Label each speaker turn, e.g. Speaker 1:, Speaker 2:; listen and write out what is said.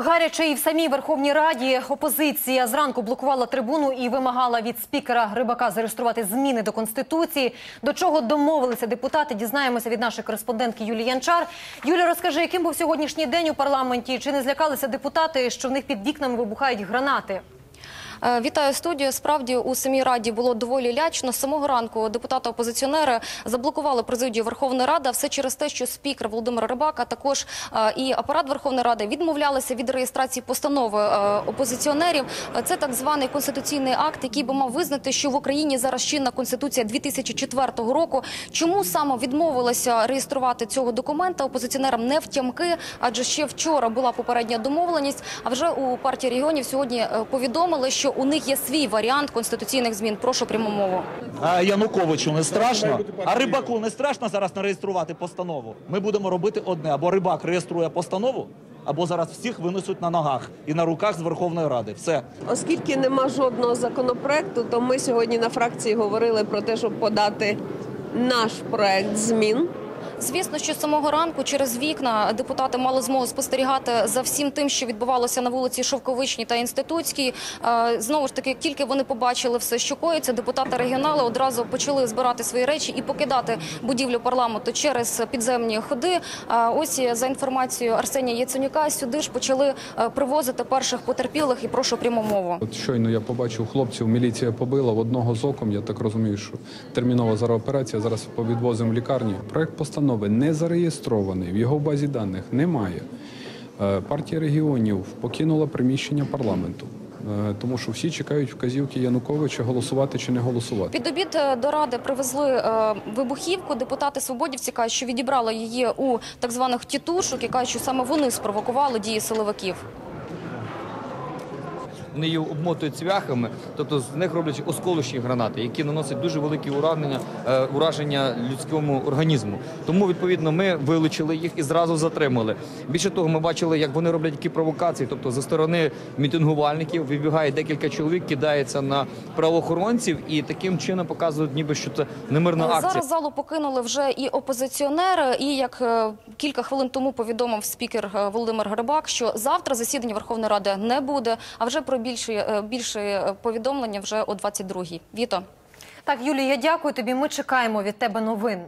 Speaker 1: Гаряче і в самій Верховній Раді опозиція зранку блокувала трибуну і вимагала від спікера Рибака зареєструвати зміни до конституції. До чого домовилися депутати? Дізнаємося від нашої кореспондентки Юлії Янчар. Юля, розкажи, яким був сьогоднішній день у парламенті? Чи не злякалися депутати, що в них під вікнами вибухають гранати?
Speaker 2: Е, Вітаю студію. Справді у самій раді було доволі лячно. З самого ранку депутати-опозиціонери заблокували президію Верховної Ради. Все через те, що спікер Володимир Рибак, а також е, і апарат Верховної Ради відмовлялися від реєстрації постанови е, опозиціонерів. Це так званий конституційний акт, який би мав визнати, що в Україні зараз чинна конституція 2004 року. Чому саме відмовилися реєструвати цього документа опозиціонерам не втямки, адже ще вчора була попередня домовленість. А вже у партії регіонів сьогодні повідомили, що у них є свій варіант конституційних змін. Прошу пряму мову.
Speaker 3: А Януковичу не страшно, а рибаку не страшно зараз не реєструвати постанову. Ми будемо робити одне: або рибак реєструє постанову, або зараз всіх винесуть на ногах і на руках з Верховної Ради. Все.
Speaker 4: Оскільки нема жодного законопроекту, то ми сьогодні на фракції говорили про те, щоб подати наш проект змін.
Speaker 2: Звісно, що з самого ранку через вікна депутати мали змогу спостерігати за всім тим, що відбувалося на вулиці Шовковичній та Інститутській. Е, Знову ж таки, тільки вони побачили все, що коїться, депутати регіонали одразу почали збирати свої речі і покидати будівлю парламенту через підземні ходи. Е, Ось за інформацією Арсенія Яценюка, сюди ж почали е, привозити перших потерпілих. І прошу пряму мову.
Speaker 5: От щойно я побачив хлопців, міліція побила в одного з оком. Я так розумію, що термінова зараз операція. Зараз повідвозимо в лікарні. Проект постанови не зареєстрований в його базі даних. Немає. Е, Партія регіонів покинула приміщення парламенту, е, тому що всі чекають вказівки Януковича голосувати чи не голосувати.
Speaker 2: Під обід е, до ради привезли вибухівку. Депутати свободівці кажуть, що відібрали її у так званих тітушок і кажуть, що саме вони спровокували дії силовиків.
Speaker 6: Вони її обмотують цвяхами, тобто з них роблять осколочні гранати, які наносять дуже великі ураження, е, ураження людському організму. Тому відповідно ми вилучили їх і зразу затримали. Більше того, ми бачили, як вони роблять які провокації. Тобто, за сторони мітингувальників вибігає декілька чоловік, кидається на правоохоронців і таким чином показують, ніби що це немирна акція.
Speaker 2: Зараз залу покинули вже і опозиціонери. І як е, кілька хвилин тому повідомив спікер е, Володимир Грибак, що завтра засідання Верховної Ради не буде. А вже про більші е, більше повідомлення вже о 22-й. Віто.
Speaker 1: Так, Юлія, я дякую тобі. Ми чекаємо від тебе новин.